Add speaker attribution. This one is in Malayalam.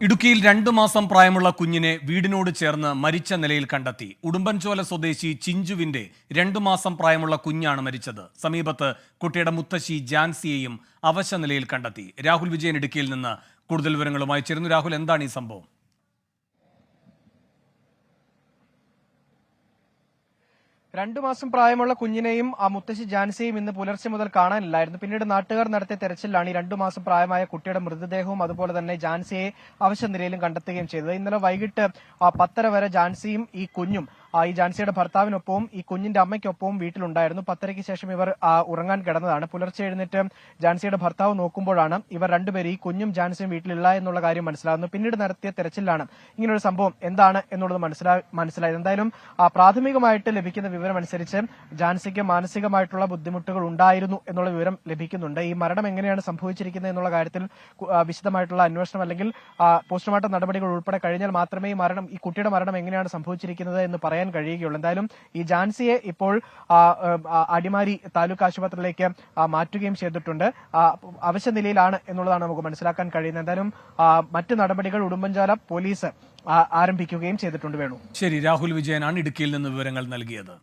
Speaker 1: ഇടുക്കിയിൽ രണ്ടു മാസം പ്രായമുള്ള കുഞ്ഞിനെ വീടിനോട് ചേർന്ന് മരിച്ച നിലയിൽ കണ്ടെത്തി. ഉടുമ്പൻചോല സ്വദേശി ചിഞ്ചുവിന്റെ രണ്ടു മാസം പ്രായമുള്ള കുഞ്ഞാണ് മരിച്ചത്. സമീപത്ത് കുട്ടിയുടെ മുത്തശ്ശി ജാൻസിയെയും അവശ നിലയിൽ കണ്ടെത്തി. രാഹുൽ വിജയൻ ഇടുക്കിയിൽ നിന്ന് കൂടുതൽ വിവരങ്ങളുമായി ചേരുന്നു. രാഹുൽ എന്താണ് ഈ സംഭവം?
Speaker 2: രണ്ടു മാസം പ്രായമുള്ള കുഞ്ഞിനെയും ആ മുത്തശ്ശി ജാൻസിയും ഇന്ന് പുലർച്ചെ മുതൽ കാണാനില്ലായിരുന്നു. പിന്നീട് നാട്ടുകാർ നടത്തിയ തെരച്ചിലാണ് ഈ രണ്ടു മാസം പ്രായമായ കുട്ടിയുടെ മൃതദേഹവും അതുപോലെ തന്നെ ജാൻസിയെ അവശ നിലയിലും കണ്ടെത്തുകയും ചെയ്തത്. ഇന്നലെ വൈകിട്ട് പത്തര വരെ ജാൻസിയും ഈ കുഞ്ഞും ഈ ജാൻസിയുടെ ഭർത്താവിനൊപ്പവും ഈ കുഞ്ഞിന്റെ അമ്മയ്ക്കൊപ്പവും വീട്ടിലുണ്ടായിരുന്നു. പത്തരയ്ക്ക് ശേഷം ഇവർ ഉറങ്ങാൻ കിടന്നതാണ്. പുലർച്ചെ എഴുന്നേറ്റ് ജാൻസിയുടെ ഭർത്താവ് നോക്കുമ്പോഴാണ് ഇവർ രണ്ടുപേരും ഈ കുഞ്ഞും ജാൻസിയും വീട്ടിലില്ല എന്നുള്ള കാര്യം മനസ്സിലാകുന്നു പിന്നീട് നടത്തിയ തെരച്ചിലാണ് ഇങ്ങനൊരു സംഭവം എന്താണ് എന്നുള്ളത് മനസ്സിലാ മനസ്സിലായത്. എന്തായാലും പ്രാഥമികമായിട്ട് ലഭിക്കുന്ന വിവരം അനുസരിച്ച് ജാൻസിക്ക് മാനസികമായിട്ടുള്ള ബുദ്ധിമുട്ടുകൾ ഉണ്ടായിരുന്നു എന്നുള്ള വിവരം ലഭിക്കുന്നുണ്ട്. ഈ മരണം എങ്ങനെയാണ് സംഭവിച്ചിരിക്കുന്നത് എന്നുള്ള കാര്യത്തിൽ വിശദമായിട്ടുള്ള അന്വേഷണം അല്ലെങ്കിൽ പോസ്റ്റ്മോർട്ടം നടപടികൾ ഉൾപ്പെടെ കഴിഞ്ഞാൽ മാത്രമേ ഈ മരണം ഈ കുട്ടിയുടെ മരണം എങ്ങനെയാണ് സംഭവിച്ചിരിക്കുന്നത് എന്ന് പറയാൻ കഴിയുകയുള്ളൂ. എന്തായാലും ഈ ജാൻസിയെ ഇപ്പോൾ അടിമാലി താലൂക്ക് ആശുപത്രിയിലേക്ക് മാറ്റുകയും ചെയ്തിട്ടുണ്ട്. അവശ്യ നിലയിലാണ് എന്നുള്ളതാണ് നമുക്ക് മനസ്സിലാക്കാൻ കഴിയുന്നത്. എന്തായാലും മറ്റ് നടപടികൾ ഉടുമ്പൻചാല പോലീസ് ആരംഭിക്കുകയും ചെയ്തിട്ടുണ്ട് വേണു.
Speaker 1: ശരി രാഹുൽ വിജയനാണ് ഇടുക്കിയിൽ നിന്ന് വിവരങ്ങൾ നൽകിയത്.